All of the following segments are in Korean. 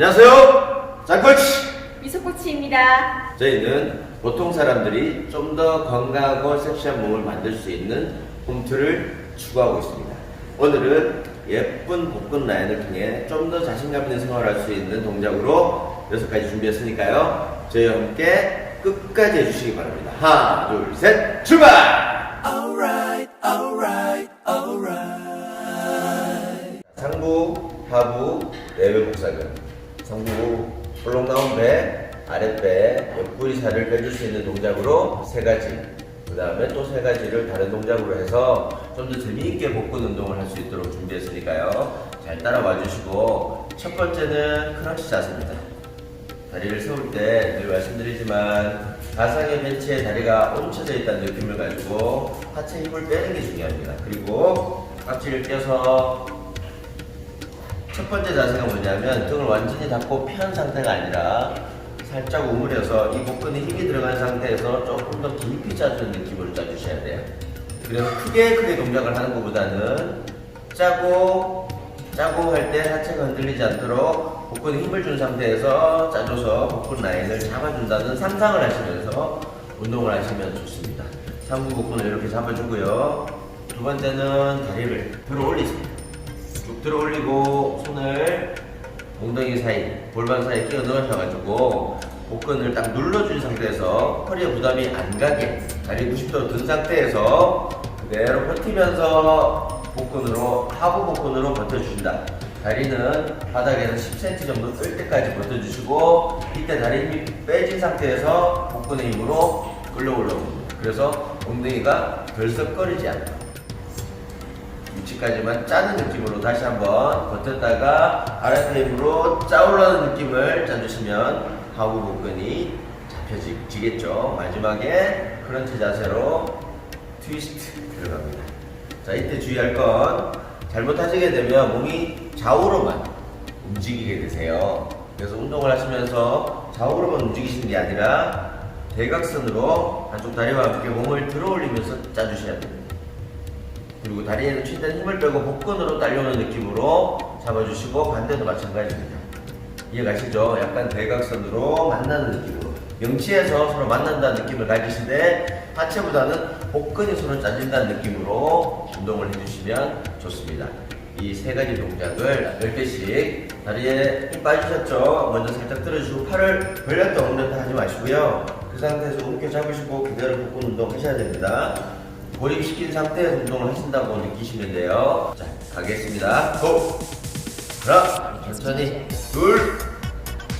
안녕하세요. 짱코치. 미소코치입니다. 저희는 보통 사람들이 좀 더 건강하고 섹시한 몸을 만들 수 있는 홈트를 추구하고 있습니다. 오늘은 예쁜 복근 라인을 통해 좀 더 자신감 있는 생활을 할 수 있는 동작으로 여섯 가지 준비했으니까요. 저희와 함께 끝까지 해주시기 바랍니다. 하나, 둘, 셋, 출발! 상부, 하부, 내외 복사근. 상부, 볼록 나온 배, 아랫배, 옆구리 살을 빼줄 수 있는 동작으로 세 가지. 그 다음에 또 세 가지를 다른 동작으로 해서 좀 더 재미있게 복근 운동을 할 수 있도록 준비했으니까요. 잘 따라와 주시고, 첫 번째는 크런치 자세입니다. 다리를 세울 때 늘 말씀드리지만 가상의 벤치에 다리가 얹혀져 있다는 느낌을 가지고 하체 힘을 빼는 게 중요합니다. 그리고 깍지를 껴서 첫 번째 자세가 뭐냐면 등을 완전히 닫고 편 상태가 아니라 살짝 우물려서 이 복근에 힘이 들어간 상태에서 조금 더 깊이 짜주는 느낌으로 짜주셔야 돼요. 그래서 크게 크게 동작을 하는 것보다는 짜고 짜고 할 때 하체가 흔들리지 않도록 복근에 힘을 준 상태에서 짜줘서 복근 라인을 잡아준다는 상상을 하시면서 운동을 하시면 좋습니다. 상부 복근을 이렇게 잡아주고요. 두 번째는 다리를 들어 올리세요. 쭉 들어 올리고 손을 엉덩이 사이, 골반 사이 끼워 넣으셔가지고 복근을 딱 눌러준 상태에서 허리에 부담이 안 가게 다리 90도 든 상태에서 그대로 버티면서 복근으로 하부 복근으로 버텨주신다. 다리는 바닥에서 10cm 정도 뜰 때까지 버텨주시고 이때 다리 힘이 빼진 상태에서 복근의 힘으로 끌려 올라옵니다. 그래서 엉덩이가 덜썩거리지 않아요. 위치까지만 짜는 느낌으로 다시 한번 버텼다가 힘으로 짜올라는 느낌을 짜주시면 하부 복근이 잡혀지겠죠. 마지막에 크런치 자세로 트위스트 들어갑니다. 자, 이때 주의할 건 잘못하시게 되면 몸이 좌우로만 움직이게 되세요. 그래서 운동을 하시면서 좌우로만 움직이시는 게 아니라 대각선으로 한쪽 다리와 함께 몸을 들어 올리면서 짜주셔야 됩니다. 그리고 다리에는 최대한 힘을 빼고 복근으로 딸려오는 느낌으로 잡아주시고 반대도 마찬가지입니다. 이해가시죠? 약간 대각선으로 만나는 느낌으로 명치에서 서로 만난다는 느낌을 가지시되 하체보다는 복근이 서로 짜진다는 느낌으로 운동을 해주시면 좋습니다. 이 세 가지 동작을 10개씩 다리에 힘 빠지셨죠? 먼저 살짝 들어주시고 팔을 벌렸다 옮겼다 하지 마시고요. 그 상태에서 움켜 잡으시고 그대로 복근 운동 하셔야 됩니다. 고립시킨 상태에서 운동을 하신다고 느끼시면 돼요. 자, 가겠습니다. 고! 하나, 천천히, 둘,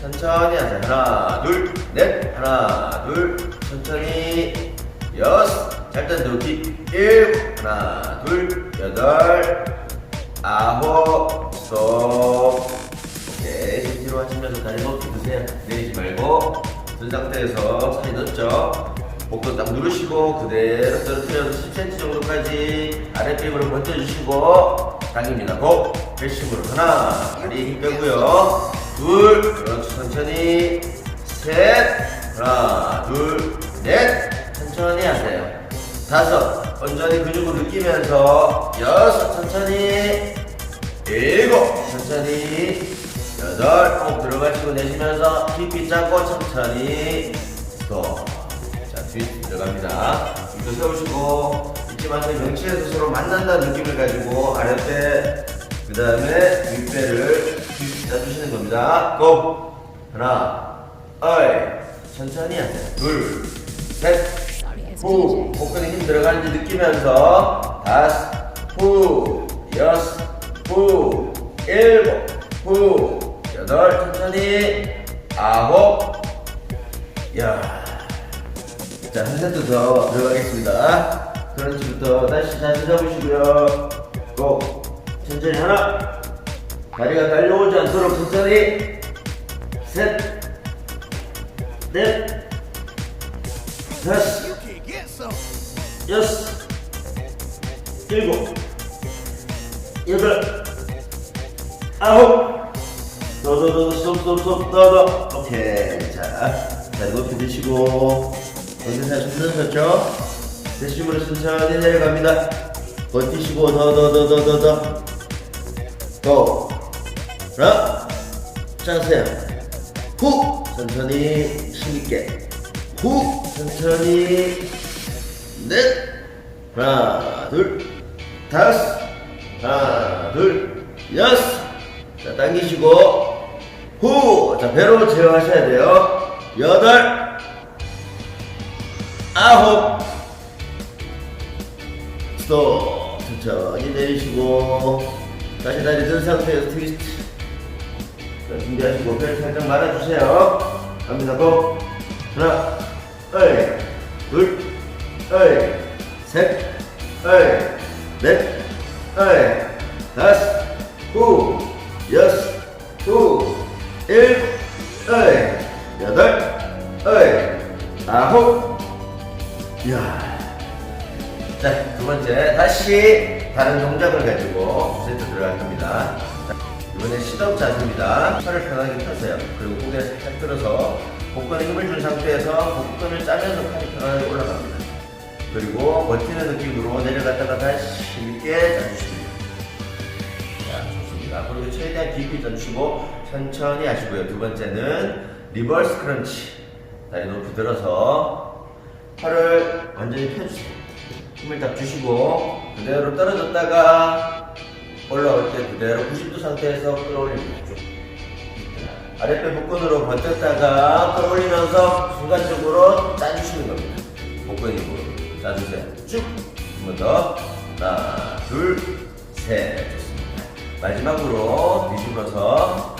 천천히 하자. 하나, 둘, 넷, 하나, 둘, 천천히, 여섯, 잘 던져기, 일곱, 하나, 둘, 여덟, 아홉, 속. 오케이, 뒤로 하시면서 다리 높이 드세요. 내리지 말고, 든 상태에서 사이 넣었죠. 복근 딱 누르시고 그대로 떨어뜨려서 10cm 정도까지 아랫배 힘으로 버텨주시고 당깁니다. 고! 배심으로. 하나 다리 힘 빼고요. 둘 그렇죠 천천히. 셋 하나 둘 넷. 천천히 하세요. 다섯. 온전히 근육을 느끼면서 여섯. 천천히. 일곱. 천천히. 여덟. 꼭 들어가시고 내쉬면서 깊이 잡고 천천히. 스톱 자 트위스트 들어갑니다. 이거 세우시고 잊지 마세요 명치에서 서로 만난다는 느낌을 가지고 아랫배 그 다음에 윗배를 짜주시는 겁니다. 고! 하나 어이! 천천히 하세요. 둘 셋! 후, 복근에 힘 들어가는지 느끼면서 다섯, 후, 여섯, 후, 일곱, 후, 여덟, 천천히, 아홉, 야. 자, 한 세트 더 들어가겠습니다. 크런치부터 다시 자세 잡으시고요. 고! 천천히 하나, 다리가 달려오지 않도록 천천히, 셋, 넷, 다섯, 여섯, 일곱, 여덟, 아홉, 더, 더, 더, 스톱, 스톱, 스톱, 더, 더. 오케이. 자, 자, 높이 드시고, 언제나 숨쉬셨죠? 대심으로 천천히 내려갑니다. 버티시고, 더, 더, 더, 더, 더, 더. 고! 하나, 자세 후. 천천히 힘있게. 후. 천천히. 넷. 하나 둘. 다섯. 하나 둘. 여섯. 자 당기시고. 후자 배로 제어하셔야 돼요. 여덟 아홉. 스톱. 천천히 내리시고 다시 다리 든 상태에서 트위스트. 자, 준비하시고 벨 살짝 말아주세요. 갑니다 고. 하나 어이 둘 어이 셋 어이 넷어 다른 동작을 가지고 세트 들어갈 겁니다. 자, 이번에 시덥 자세입니다. 팔을 편하게 펴세요. 그리고 고개 살짝 들어서 복근에 힘을 준 상태에서 복근을 짜면서 팔이 편하게 올라갑니다. 그리고 버티는 느낌으로 내려갔다가 다시 힘있게 짜주십니다. 자, 좋습니다. 그리고 최대한 깊이 짜주시고 천천히 하시고요. 두 번째는 리버스 크런치. 다리 높이 들어서 팔을 완전히 펴주세요. 힘을 딱 주시고 그대로 떨어졌다가 올라올 때 그대로 90도 상태에서 끌어올립니다. 쭉. 아랫배 복근으로 버텼다가 끌어올리면서 순간적으로 짜주시는 겁니다. 복근 힘으로 짜주세요. 쭉. 한 번 더. 하나, 둘, 셋. 좋습니다. 마지막으로 뒤집어서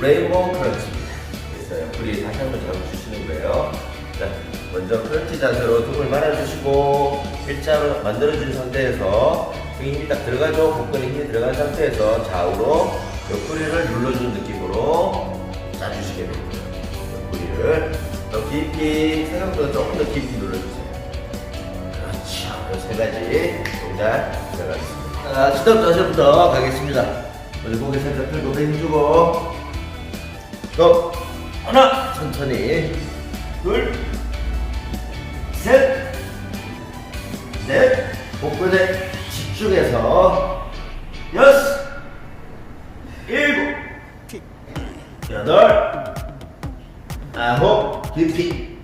레인보우 크런치입니다. 됐어요. 우리 다시 한 번 잡아주시는 거예요. 자, 먼저 크런치 자세로 등을 말아주시고 일자로 만들어준 상태에서 등에 힘이 딱 들어가죠. 복근에 힘이 들어간 상태에서 좌우로 옆구리를 눌러주는 느낌으로 짜주시게 됩니다. 옆구리를 더 깊이 생각보다 조금 더 깊이 눌러주세요. 그렇죠. 이세 가지 동작 들어가겠습니다. 자, 스톱 자세부터 가겠습니다. 먼저 고개 살짝 들고 힘주고 또 하나 천천히 둘 셋, 넷, 복근에 집중해서 여섯, 일곱, 여덟, 아홉, 깊이.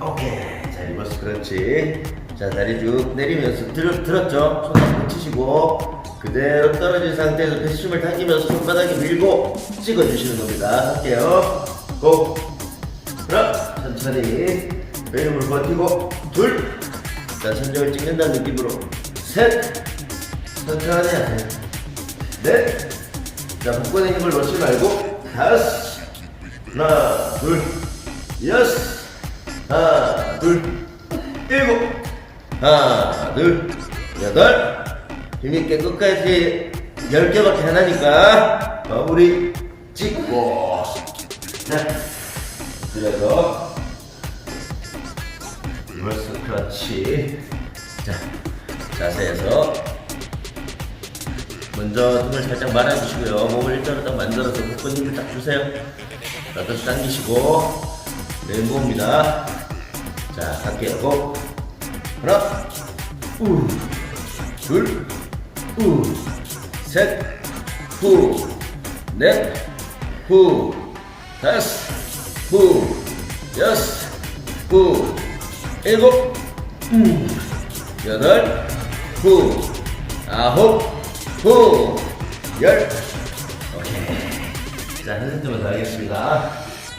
오케이. 자, 리버스 그렇지. 자, 다리 쭉 내리면서 들, 들었죠? 손 치시고 그대로 떨어진 상태에서 배심을 당기면서 손바닥에 밀고 찍어주시는 겁니다. 할게요. 고! 하나, 천천히 왼힘을 버티고 둘, 자 천정을 찍는다는 느낌으로. 셋, 천천히 하세요. 넷, 자 복근의 힘을 놓지 말고 다섯, 하나, 둘, 여섯, 하나, 둘, 일곱, 하나, 둘, 여덟, 힘있게 끝까지 열 개밖에 안 하니까 마무리 찍고. 자, 그래서 리버스 크러치 자 자세에서 먼저 등을 살짝 말아주시고요. 몸을 일자로 딱 만들어서 복근 힘을 딱 주세요. 나도 당기시고 왼손입니다. 자 갈게요 고. 하나 우 둘 우 셋 후 넷 후 다섯 후 여섯 후 일곱 음, 여덟 후 아홉 후열. 오케이. 자 한 세트만 더 하겠습니다.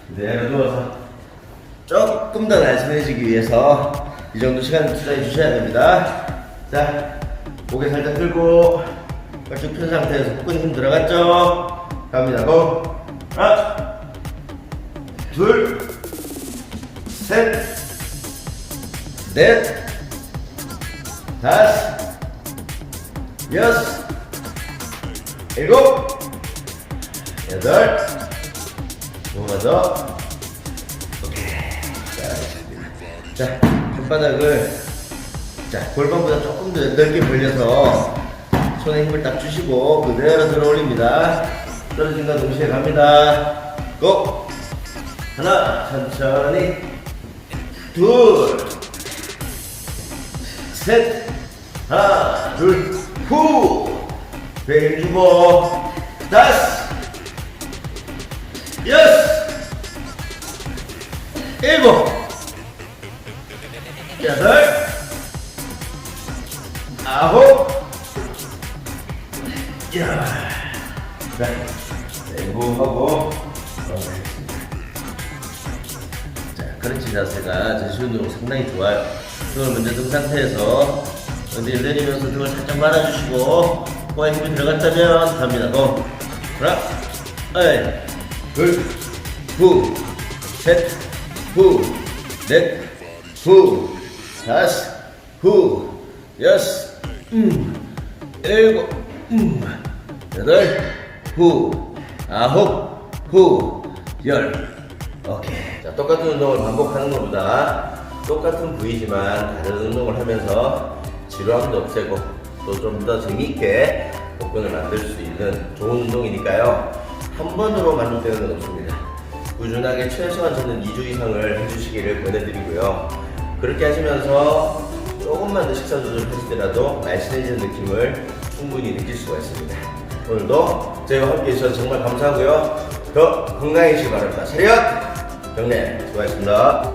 그대로 누워서 조금 더 날씬해지기 위해서 이 정도 시간 투자해 주셔야 됩니다. 자 고개 살짝 들고 쭉편 상태에서 복근 힘 들어갔죠? 갑니다. 고. 하나 둘, 셋, 넷, 다섯, 여섯, 일곱, 여덟, 한번 더. 오케이. 자, 자, 손바닥을 자 골반보다 조금 더 넓게 벌려서 손에 힘을 딱 주시고 그대로 들어 올립니다. 떨어진과 동시에 갑니다. 고! 하나 천천히 둘 셋 하나 둘 후. 배일 주고 다섯 여섯, 일곱, 여덟, 아홉, 열. 네, 내부하고. 자, 크런치 자세가 전시 운동 상당히 좋아요. 등을 먼저 든 상태에서 어디를 내리면서 등을 살짝 말아주시고 코에 힘이 들어갔다면 갑니다. 고 하나, 에이, 둘, 후, 셋, 후, 넷, 후, 다섯, 후, 여섯, 음, 일곱, 음, 여덟, 후, 아홉, 후, 열. 오케이. 자, 똑같은 운동을 반복하는 것보다 똑같은 부위지만 다른 운동을 하면서 지루함도 없애고 또 좀 더 재미있게 복근을 만들 수 있는 좋은 운동이니까요. 한 번으로 만족되는 건 없습니다. 꾸준하게 최소한 저는 2주 이상을 해주시기를 권해드리고요. 그렇게 하시면서 조금만 더 식사 조절하시더라도 날씬해지는 느낌을 충분히 느낄 수가 있습니다. 오늘도 저희와 함께 해주셔서 정말 감사하고요. 더 건강해지시기 바랍니다. 차렷! 경례 수고하셨습니다.